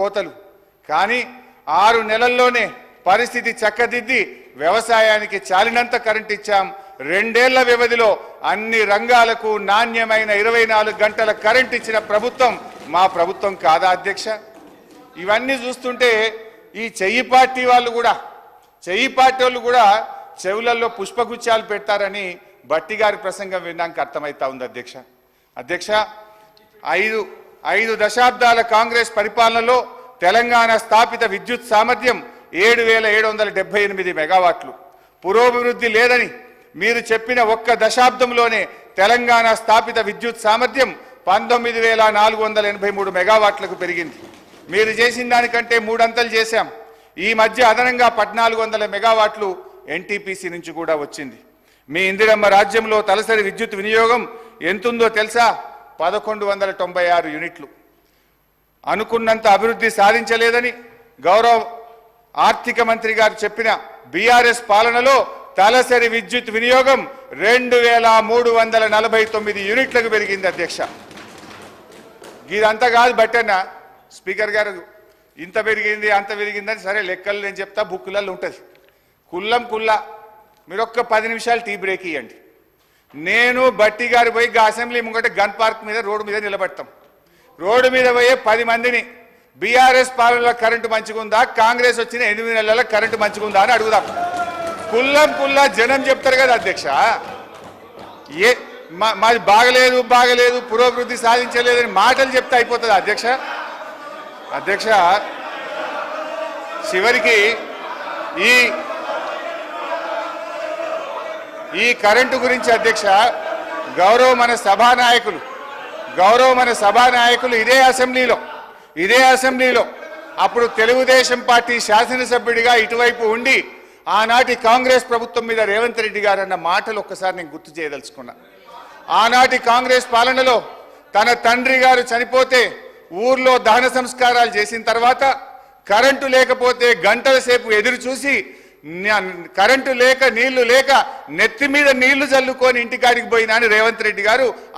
కోతలు. కానీ ఆరు నెలల్లోనే పరిస్థితి చక్కదిద్ది వ్యవసాయానికి చాలినంత కరెంట్ ఇచ్చాం. రెండేళ్ళ వ్యవధిలో అన్ని రంగాలకు నాణ్యమైన ఇరవై నాలుగు గంటల కరెంట్ ఇచ్చిన ప్రభుత్వం మా ప్రభుత్వం కాదా అధ్యక్ష? ఇవన్నీ చూస్తుంటే ఈ చెయ్యి పార్టీ వాళ్ళు కూడా చెయ్యి పార్టీ వాళ్ళు కూడా చెవులలో పుష్పగుచ్చాలు పెడతారని బట్టి గారి ప్రసంగం విన్నాక అర్థమవుతా ఉంది అధ్యక్ష. అధ్యక్ష ఐదు ఐదు దశాబ్దాల కాంగ్రెస్ పరిపాలనలో తెలంగాణ స్థాపిత విద్యుత్ సామర్థ్యం ఏడు వేల ఏడు వందల డెబ్బై ఎనిమిది మెగావాట్లు. పురోభివృద్ధి లేదని మీరు చెప్పిన ఒక్క దశాబ్దంలోనే తెలంగాణ స్థాపిత విద్యుత్ సామర్థ్యం పంతొమ్మిది వేల నాలుగు వందల ఎనభై మూడు మెగావాట్లకు పెరిగింది. మీరు చేసిన దానికంటే మూడంతలు చేశాం. ఈ మధ్య అదనంగా పద్నాలుగు వందల మెగావాట్లు ఎన్టీపీసీ నుంచి కూడా వచ్చింది. మీ ఇందిరమ్మ రాజ్యంలో తలసరి విద్యుత్ వినియోగం ఎంతుందో తెలుసా? పదకొండు వందల తొంభై ఆరు యూనిట్లు. అనుకున్నంత అభివృద్ధి సాధించలేదని గౌరవ ఆర్థిక మంత్రి గారు చెప్పిన బీఆర్ఎస్ పాలనలో తలసరి విద్యుత్ వినియోగం రెండు వేల మూడు వందల నలభై తొమ్మిది యూనిట్లకు పెరిగింది అధ్యక్ష. ఇదంతా కాదు బట్టన్న స్పీకర్ గారు ఇంత పెరిగింది అంత పెరిగిందని సరే లెక్కలు నేను చెప్తా బుక్కులలో ఉంటుంది. కుల్లం కుల్లా మీరు ఒక్క పది నిమిషాలు టీ బ్రేక్ ఇవ్వండి నేను బట్టి గారు పోయి అసెంబ్లీ ముంగట గన్ పార్క్ మీద రోడ్డు మీద నిలబడతాం. రోడ్డు మీద పోయే పది మందిని బీఆర్ఎస్ పాలనలో కరెంటు మంచిగుందా కాంగ్రెస్ వచ్చిన ఎనిమిది నెలల కరెంటు మంచిగుందా అని అడుగుదాం. కుల్లం కుల్లా జనం చెప్తారు కదా అధ్యక్ష. ఏ మా- మాది బాగలేదు బాగలేదు పురోభివృద్ధి సాధించలేదని మాటలు చెప్తే అయిపోతుంది అధ్యక్ష. అధ్యక్ష చివరికి ఈ ఈ కరెంటు గురించి అధ్యక్ష గౌరవ మన సభానాయకులు గౌరవ మన సభానాయకులు ఇదే అసెంబ్లీలో ఇదే అసెంబ్లీలో అప్పుడు తెలుగుదేశం పార్టీ శాసనసభ్యుడిగా ఇటువైపు ఉండి ఆనాటి కాంగ్రెస్ ప్రభుత్వం మీద రేవంత్ రెడ్డి గారు అన్న మాటలు ఒక్కసారి నేను గుర్తు చేయదలుచుకున్నా. ఆనాటి కాంగ్రెస్ పాలనలో తన తండ్రి గారు చనిపోతే ఊర్లో దహన సంస్కారాలు చేసిన తర్వాత కరెంటు లేకపోతే గంటల సేపు ఎదురు చూసి కరెంటు లేక నీళ్ళు లేక నెత్తి మీద నీళ్ళు చల్లుకొని ఇంటికాడికి పోయినా అని రేవంత్ రెడ్డి గారు